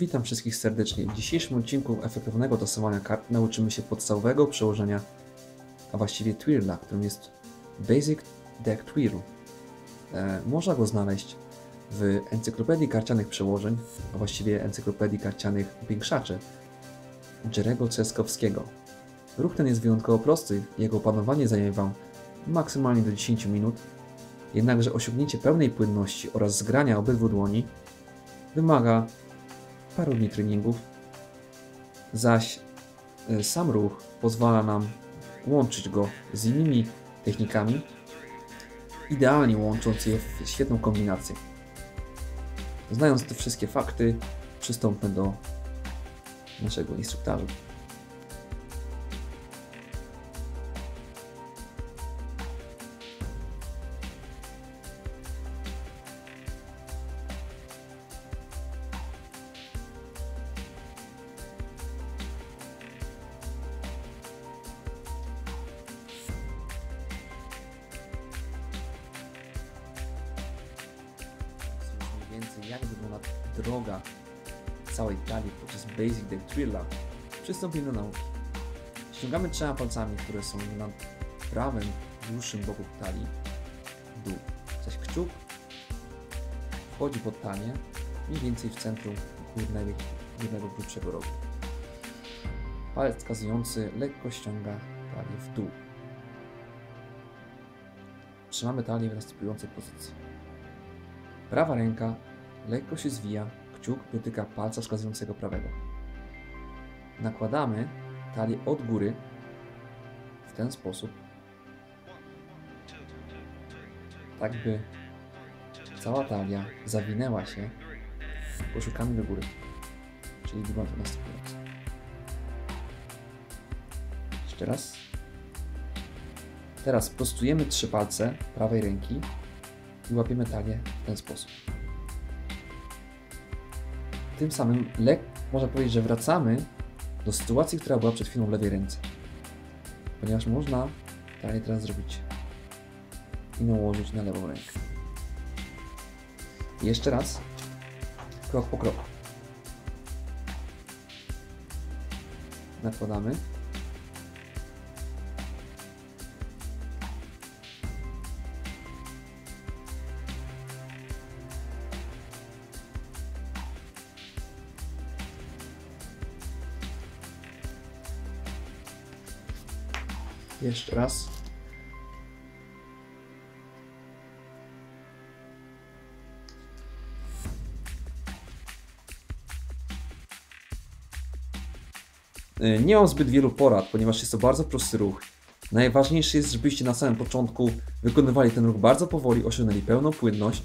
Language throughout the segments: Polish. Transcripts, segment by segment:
Witam wszystkich serdecznie. W dzisiejszym odcinku efektywnego tasowania kart nauczymy się podstawowego przełożenia, a właściwie Twirla, którym jest Basic Deck Twirl. E, można go znaleźć w Encyklopedii Karcianych Przełożeń, a właściwie Encyklopedii Karcianych Większaczy Jerego Ceskowskiego. Ruch ten jest wyjątkowo prosty, jego opanowanie zajmie Wam maksymalnie do 10 minut, jednakże osiągnięcie pełnej płynności oraz zgrania obydwu dłoni wymaga paru dni treningów, zaś y, sam ruch pozwala nam łączyć go z innymi technikami, idealnie łącząc je w świetną kombinację. Znając te wszystkie fakty, przystąpmy do naszego instruktażu. Więcej jak wygląda droga całej talii podczas Basic Deck Trilla, przystąpimy do nauki. Ściągamy trzema palcami, które są na prawym, dłuższym boku talii dół, zaś kciuk wchodzi pod talię mniej więcej w centrum górnego, górnego grubszego rogu. Palec wskazujący lekko ściąga talię w dół. Trzymamy talię w następującej pozycji. Prawa ręka lekko się zwija, kciuk dotyka palca wskazującego prawego. Nakładamy talię od góry w ten sposób, tak by cała talia zawinęła się poszukami do góry, czyli wygląda następująco. Jeszcze raz. Teraz prostujemy trzy palce prawej ręki i łapiemy talię w ten sposób. Tym samym lek, można powiedzieć, że wracamy do sytuacji, która była przed chwilą w lewej ręce. Ponieważ można talię teraz zrobić i nałożyć na lewą rękę. I jeszcze raz, krok po kroku. Nakładamy. Jeszcze raz. Y, Nie mam zbyt wielu porad, ponieważ jest to bardzo prosty ruch. Najważniejsze jest, żebyście na samym początku wykonywali ten ruch bardzo powoli, osiągnęli pełną płynność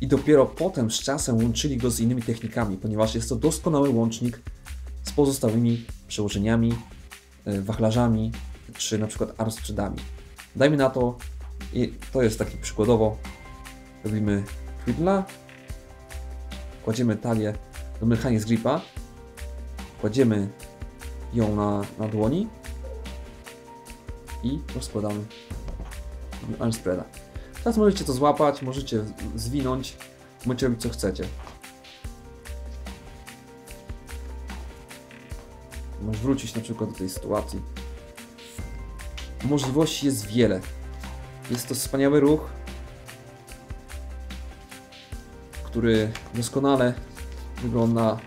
i dopiero potem z czasem łączyli go z innymi technikami, ponieważ jest to doskonały łącznik z pozostałymi przełożeniami, y, wachlarzami czy na przykład armsprzedami. Dajmy na to, i to jest taki przykładowo, robimy twidla, kładziemy talię do mechanic gripa, kładziemy ją na, na dłoni i rozkładamy armspreada. Teraz możecie to złapać, możecie zwinąć, możecie robić co chcecie. Możesz wrócić na przykład do tej sytuacji. Możliwości jest wiele. Jest to wspaniały ruch, który doskonale wygląda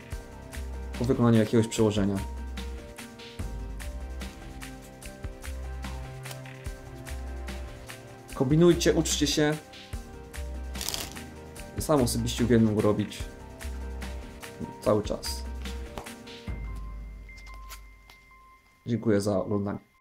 po wykonaniu jakiegoś przełożenia. Kombinujcie, uczcie się. Sam osobiście uwielbiam go robić cały czas. Dziękuję za oglądanie.